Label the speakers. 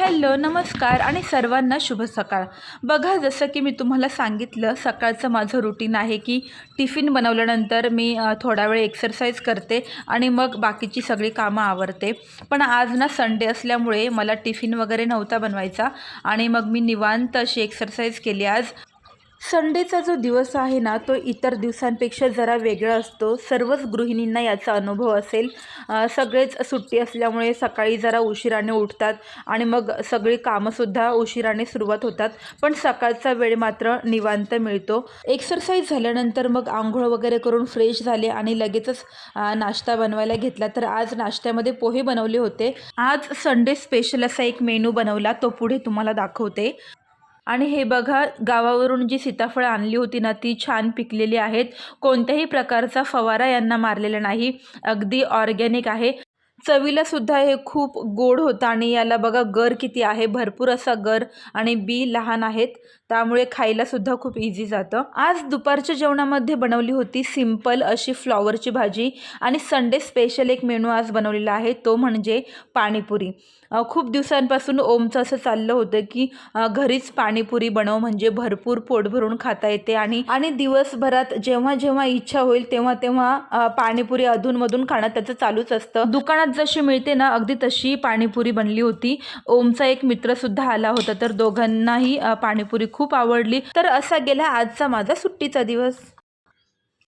Speaker 1: Hello नमस्कार आणि सर्वांना शुभ सकाळ. बघा जसं की मी तुम्हाला सांगितलं सकाळचं माझं रुटीन आहे की टिफिन बनवल्यानंतर मी थोडा वेळ एक्सरसाइज करते आणि मग बाकीची सगळी कामं आवरते. पण आज ना संडे असल्यामुळे मला टिफिन वगैरे नव्हता बनवायचा आणि मग मी निवांत अशी एक्सरसाइज केली आज. संडेचा जो दिवस आहे ना तो इतर दिवसांपेक्षा जरा वेगळा असतो. सर्वच गृहिणींना याचा अनुभव असेल. सगळेच सुट्टी असल्यामुळे सकाळी जरा उशिराने उठतात आणि मग सगळी कामंसुद्धा उशिराने सुरुवात होतात. पण सकाळचा वेळ मात्र निवांत मिळतो. एक्सरसाइज झाल्यानंतर मग आंघोळ वगैरे करून फ्रेश झाले आणि लगेचच नाश्ता बनवायला घेतला. तर आज नाश्त्यामध्ये पोहे बनवले होते. आज संडे स्पेशल असा एक मेनू बनवला. तो पुढे तुम्हाला दाखवते. आणि हे बघा गावावरून जी सीताफळं आणली होती ना ती छान पिकलेली आहेत. कोणत्याही प्रकारचा फवारा यांना मारलेला नाही. अगदी ऑर्गॅनिक आहे. चवीला सुद्धा हे खूप गोड होतं आणि याला बघा गर किती आहे भरपूर असा गर आणि बी लहान आहेत त्यामुळे खायला सुद्धा खूप इझी जातं. आज दुपारच्या जेवणामध्ये बनवली होती सिंपल अशी फ्लॉवरची भाजी आणि संडे स्पेशल एक मेनू आज बनवलेला आहे तो म्हणजे पाणीपुरी. खूप दिवसांपासून ओमचं असं चाललं होतं की घरीच पाणीपुरी बनव म्हणजे भरपूर पोट भरून खाता येते आणि आणि दिवसभरात जेव्हा जेव्हा इच्छा होईल तेव्हा तेव्हा पाणीपुरी अधूनमधून खाणं त्याचं चालूच असतं. दुकानात जशी मिळते ना अगदी तशी पाणीपुरी बनली होती. ओमचा एक मित्रसुद्धा आला होता तर दोघांनाही पाणीपुरी खूप आवडली. तर असा गेला आजचा माझा सुट्टीचा दिवस.